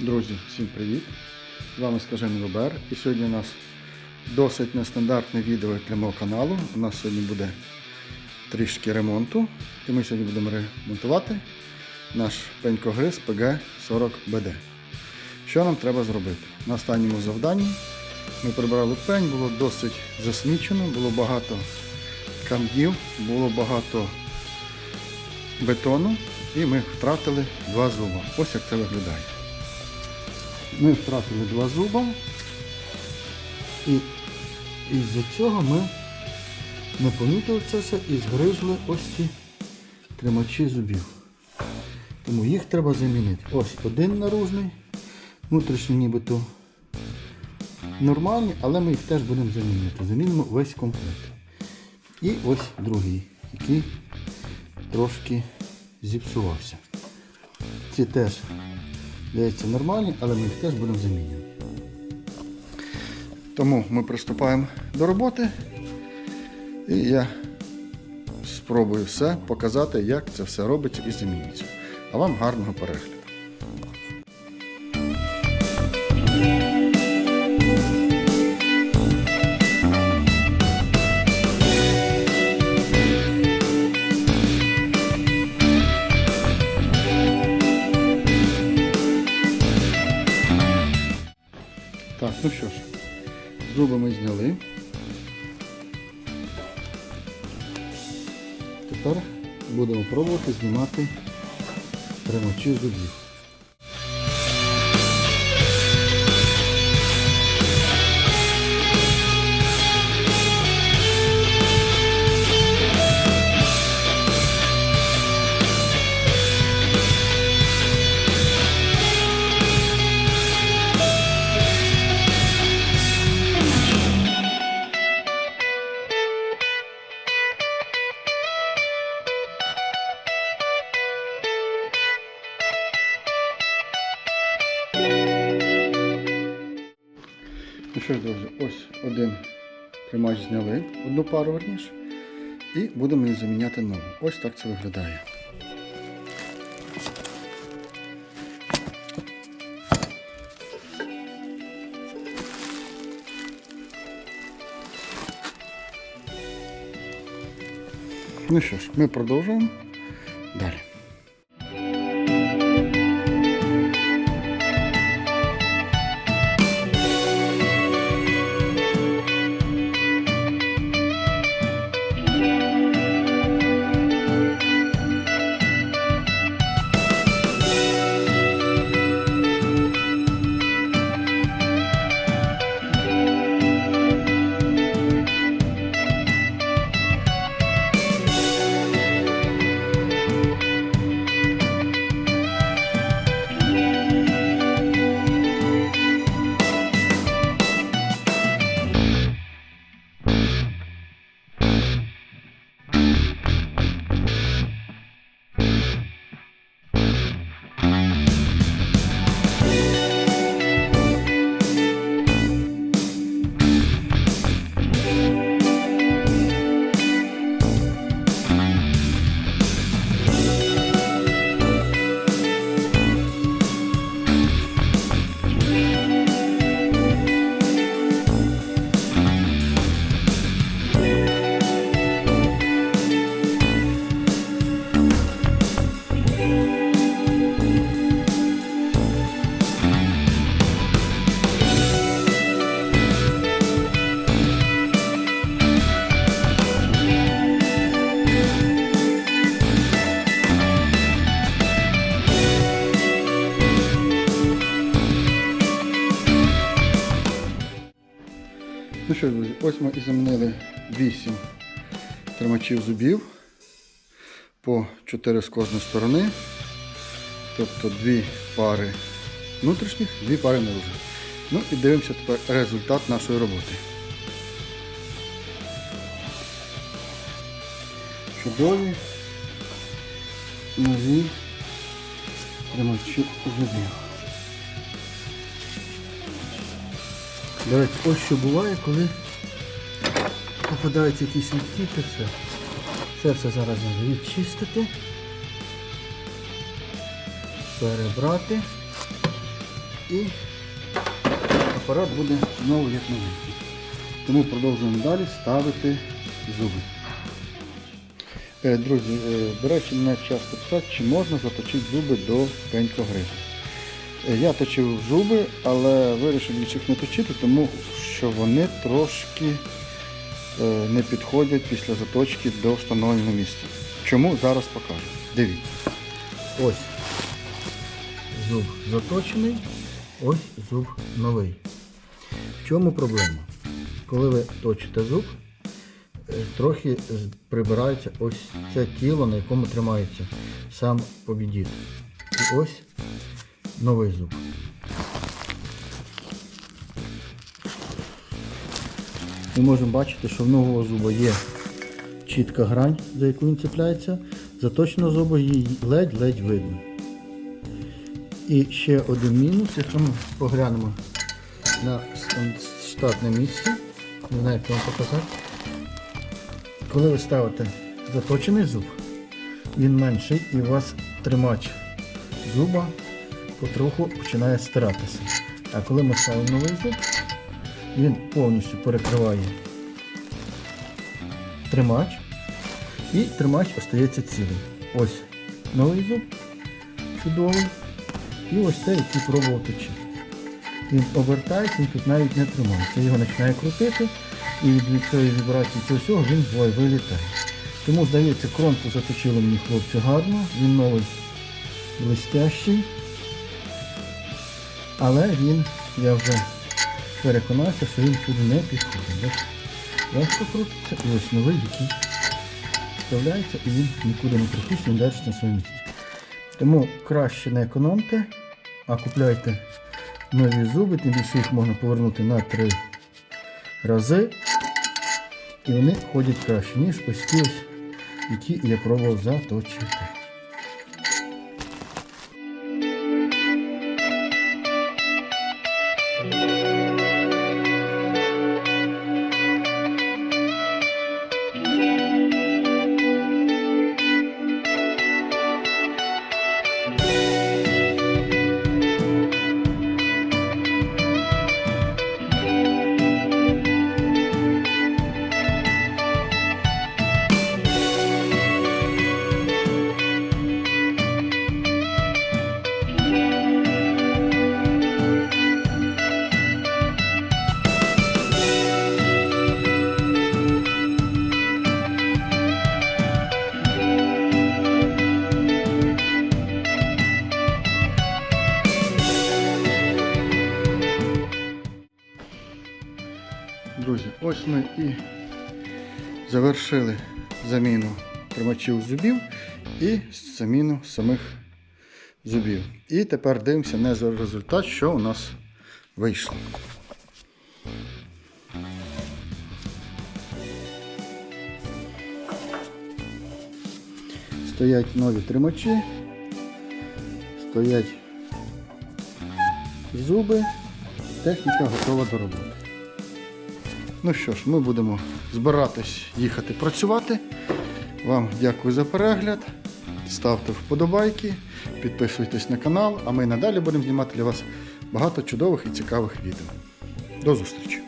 Друзі, всім привіт! З вами Скажений Лобер. І сьогодні у нас досить нестандартне відео для мого каналу. У нас сьогодні буде трішки ремонту. І ми сьогодні будемо ремонтувати наш пенькогриз PG40BD. Що нам треба зробити? На останньому завданні ми прибрали пень, було досить засмічено, було багато камнів, було багато бетону і ми втратили два зуба. Ось як це виглядає. Ми втратили два зуба і із-за цього ми не помітили це все і згризли ось ці тримачі зубів. Тому їх треба замінити. Ось один наружний, внутрішній нібито нормальний, але ми їх теж будемо замінювати. Замінимо весь комплект. І ось другий, який трошки зіпсувався. Ці теж здається нормальні, але ми їх теж будемо замінювати. Тому ми приступаємо до роботи. І я спробую все показати, як це все робиться і замінюється. А вам гарного перегляду. Тепер будемо пробувати знімати тримачі зубів. Що ж, друзі, ось один тримач зняли, одну пару верніше, і будемо її заміняти нову. Ось так це виглядає. Ну що ж, ми продовжуємо що, друзі, ось ми і замінили 8 тримачів зубів по 4 з кожної сторони. Тобто дві пари внутрішніх, дві пари наружних. Ну і дивимося тепер результат нашої роботи. Чудові нові тримачі зубів. До ось що буває, коли попадаються якісь літки, то все. Це все зараз треба відчистити, перебрати і апарат буде знову як новенький. Тому продовжуємо далі ставити зуби. Е, Друзі, е, до речі, мене часто питають, чи можна заточити зуби до пенькогризу. Я точив зуби, але вирішив їх не точити, тому що вони трошки е, не підходять після заточки до встановленого місця. Чому зараз покажу. Дивіться. Ось зуб заточений, ось зуб новий. В чому проблема? Коли ви точите зуб, е, трохи прибирається ось це тіло, на якому тримається сам побідіт. І ось новий зуб. Ми можемо бачити, що в нового зуба є чітка грань, за яку він цепляється. Заточеного зуба її ледь-ледь видно. І ще один мінус, якщо ми поглянемо на штатне місце, не знаю, як вам показати. Коли ви ставите заточений зуб, він менший і у вас тримач зуба потроху починає стиратися. А коли ми ставимо новий зуб, він повністю перекриває тримач і тримач остається цілий. Ось новий зуб чудовий. І ось цей, який пробував точити. Він обертається, він тут навіть не тримається. Його починає крутити, і від цієї вібрації цього всього він ой, вилітає. Тому, здається, кромку заточили мені хлопці гарно, він новий блестящий. Але він, я вже переконався, що він сюди не підходить. Легко крутиться і ось новий, який вставляється і він нікуди не крутиться, він держиться на своєму місці. Тому краще не економте, а купляйте нові зуби, тим більше їх можна повернути на три рази. І вони ходять краще, ніж ось ті які я пробував заточити. Друзі, ось ми і завершили заміну тримачів зубів і заміну самих зубів. І тепер дивимося на результат, що у нас вийшло. Стоять нові тримачі, стоять зуби, техніка готова до роботи. Ну що ж, ми будемо збиратись їхати працювати. Вам дякую за перегляд. Ставте вподобайки, підписуйтесь на канал, а ми надалі будемо знімати для вас багато чудових і цікавих відео. До зустрічі!